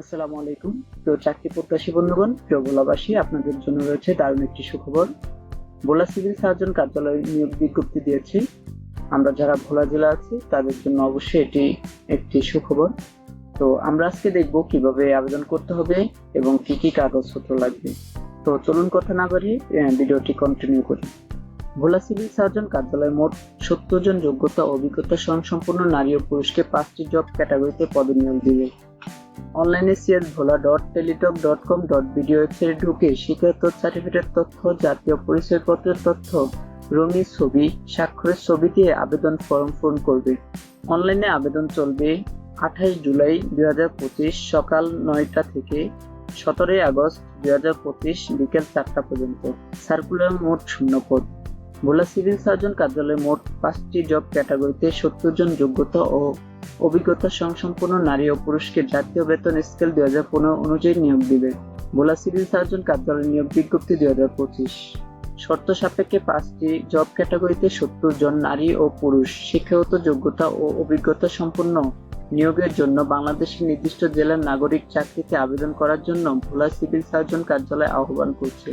আসসালামু আলাইকুম। প্রিয় চাকরি প্রত্যাশী বন্ধুগণ প্রিয় ভোলাবাসী আপনাদের জন্য রয়েছে দারুণ একটি সুখবর। ভোলা সিভিল সার্জন কার্যালয়ে নিয়োগ বিজ্ঞপ্তি দিয়েছি। আমরা যারা ভোলা জেলা আছি তাদের জন্য অবশ্যই এটি একটি সুখবর। তো আমরা আজকে দেখব কীভাবে আবেদন করতে হবে এবং কি কি কাগজপত্র লাগবে। তো চলুন কথা না আহ, ভিডিওটি কন্টিনিউ করি। ভোলা সিভিল সার্জন কার্যালয়ে মোট সত্তর জন যোগ্যতা অভিজ্ঞতা সম্পন্ন নারী ও পুরুষকে পাঁচটি জব ক্যাটাগরিতে পদে নিয়োগ দিবে। অনলাইনে CS Bhola dot Teletalk dot com dot BD ওয়েবসাইটে ঢুকে শিক্ষাগত সার্টিফিকেট তথ্য, জাতীয় পরিচয়পত্রের তথ্য, রঙিন ছবি, স্বাক্ষরের ছবি দিয়ে আবেদন ফর্ম পূরণ করবে। অনলাইনে আবেদন চলবে আঠাশ জুলাই দুই সকাল নয়টা থেকে সতেরোই আগস্ট দু হাজার পঁচিশ বিকেল চারটা পর্যন্ত। সার্কুলার মোট শূন্য পদ। ভোলা সিভিল সার্জন কার্যালয়ে মোট পাঁচটি জব ক্যাটাগরিতে সত্তর জন যোগ্যতা ও অভিজ্ঞতা সংসম্পন্ন নারী ও পুরুষকে জাতীয় বেতন স্কেল দুই হাজার পনেরো অনুযায়ী নিয়োগ দিবে। ভোলা সিভিল সার্জন কার্যালয় নিয়োগ বিজ্ঞপ্তি দুই হাজার পঁচিশ। শর্ত সাপেক্ষে পাঁচটি জব ক্যাটাগরিতে সত্তর জন নারী ও পুরুষ শিক্ষাগত যোগ্যতা ও অভিজ্ঞতা সম্পন্ন নিয়োগের জন্য বাংলাদেশের নির্দিষ্ট জেলার নাগরিক চাকরিতে আবেদন করার জন্য ভোলা সিভিল সার্জন কার্যালয় আহ্বান করছে।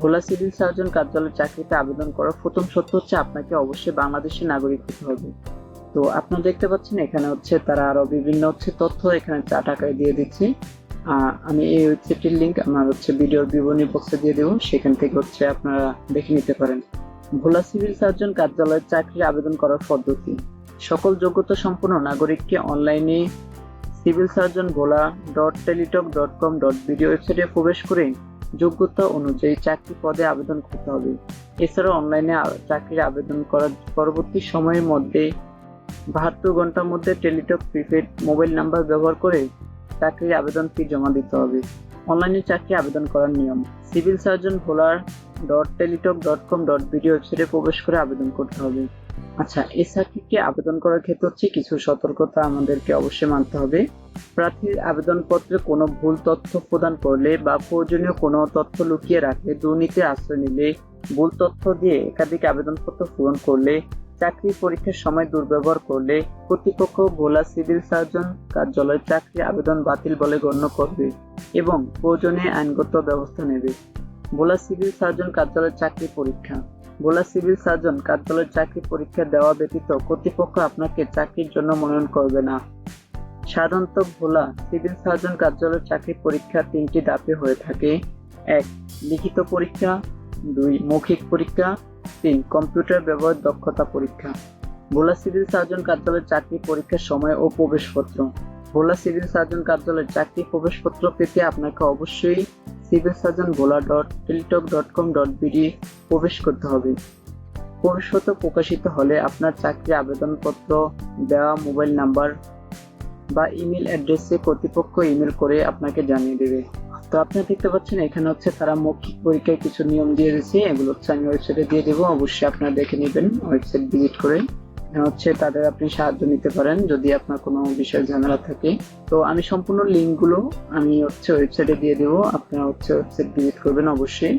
ভোলা সিভিল সার্জন কার্যালয় চাকরিতে আবেদন করার প্রথম শর্ত হচ্ছে আপনাকে অবশ্যই বাংলাদেশের নাগরিক হতে হবে। তো আপনারা দেখতে পাচ্ছেন, এখানে হচ্ছে তারা আরও বিভিন্ন হচ্ছে তথ্য এখানে চা টাকায় দিয়ে দিচ্ছে। আমি এই ওয়েবসাইটের লিংক আমার হচ্ছে ভিডিওর বিবরণী বক্সে দিয়ে দেবো, সেখান থেকে হচ্ছে আপনারা দেখে নিতে পারেন। ভোলা সিভিল সার্জন কার্যালয়ের চাকরির আবেদন করার পদ্ধতি। সকল যোগ্যতা সম্পন্ন নাগরিককে অনলাইনে civil surgeon Bhola dot Teletalk dot com dot BD ওয়েবসাইটে প্রবেশ করে যোগ্যতা অনুযায়ী চাকরি পদে আবেদন করতে হবে। এছাড়াও অনলাইনে চাকরির আবেদন করার পরবর্তী সময়ের মধ্যে বাহাত্তর ঘণ্টার মধ্যে টেলিটক প্রিপেড মোবাইল নাম্বার ব্যবহার করে চাকরির আবেদন ফি জমা দিতে হবে। অনলাইনে চাকরি আবেদন করার নিয়ম। সিভিল সার্জন ভোলার dot Teletalk dot com dot BD ওয়েবসাইটে প্রবেশ করে আবেদন করতে হবে। আচ্ছা এই চাকরিকে আবেদন করার ক্ষেত্রে হচ্ছে কিছু সতর্কতা আমাদেরকে অবশ্যই মানতে হবে। প্রার্থীর আবেদনপত্রে কোনো ভুল তথ্য প্রদান করলে বা প্রয়োজনীয় কোনো তথ্য লুকিয়ে রাখলে দুর্নীতির আশ্রয় নিলে ভুল তথ্য দিয়ে একাধিক আবেদনপত্র পূরণ করলে চাকরি পরীক্ষার সময় দুর্ব্যবহার করলে কর্তৃপক্ষ ভোলা সিভিল সার্জন কার্যালয় চাকরি আবেদন বাতিল বলে গণ্য করবে এবং প্রয়োজনে আইনগত ব্যবস্থা নেবে। ভোলা সিভিল সার্জন কার্যালয় চাকরি পরীক্ষা। ভোলা সিভিল সার্জন কার্যালয় চাকরি পরীক্ষা দেওয়া ব্যতীত কর্তৃপক্ষ আপনাকে চাকরির জন্য মনোনয়ন করবে না। সাধারণত ভোলা সিভিল সার্জন কার্যালয় চাকরি পরীক্ষা তিনটি ধাপে হয়ে থাকে। এক, লিখিত পরীক্ষা। দুই, মৌখিক পরীক্ষা। তিন কম্পিউটার ব্যবহার দক্ষতা পরীক্ষা। ভোলা সিভিল সার্জন কার্যালয়ের চাকরি পরীক্ষার সময় ও প্রবেশপত্র। ভোলা সিভিল সার্জন কার্যালয়ের চাকরি প্রবেশপত্র পেতে আপনাকে অবশ্যই civil surgeon Bhola dot Teletalk dot com dot BD প্রবেশ করতে হবে। প্রবেশপত্র প্রকাশিত হলে আপনার চাকরি আবেদনপত্র, দেওয়া মোবাইল নাম্বার বা ইমেল অ্যাড্রেসে কর্তৃপক্ষ ইমেল করে আপনাকে জানিয়ে দেবে। তো আপনারা দেখতে পাচ্ছেন, এখানে হচ্ছে তারা মৌখিক পরীক্ষায় কিছু নিয়ম দিয়ে দিয়েছে। এগুলো হচ্ছে আমি ওয়েবসাইটে দিয়ে দেবো, অবশ্যই আপনারা দেখে নেবেন, ওয়েবসাইট ভিজিট করে। হচ্ছে তাদের আপনি সাহায্য নিতে পারেন যদি আপনার কোনো বিষয় ঝামেলা থাকে। তো আমি সম্পূর্ণ লিঙ্কগুলো আমি হচ্ছে ওয়েবসাইটে দিয়ে দেবো। আপনারা হচ্ছে ওয়েবসাইট ভিজিট করবেন অবশ্যই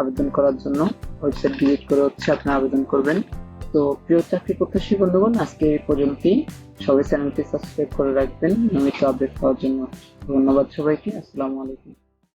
আবেদন করার জন্য। ওয়েবসাইট ভিজিট করে হচ্ছে আপনারা আবেদন করবেন। তো প্রিয় চাকরি প্রত্যাশী বন্ধুগণ, আজকে এই পর্যন্তই। সবাই চ্যানেলটি সাবস্ক্রাইব করে রাখবেন। নিয়মিত আপডেট পাওয়ার জন্য ধন্যবাদ সবাইকে। আসসালামু আলাইকুম।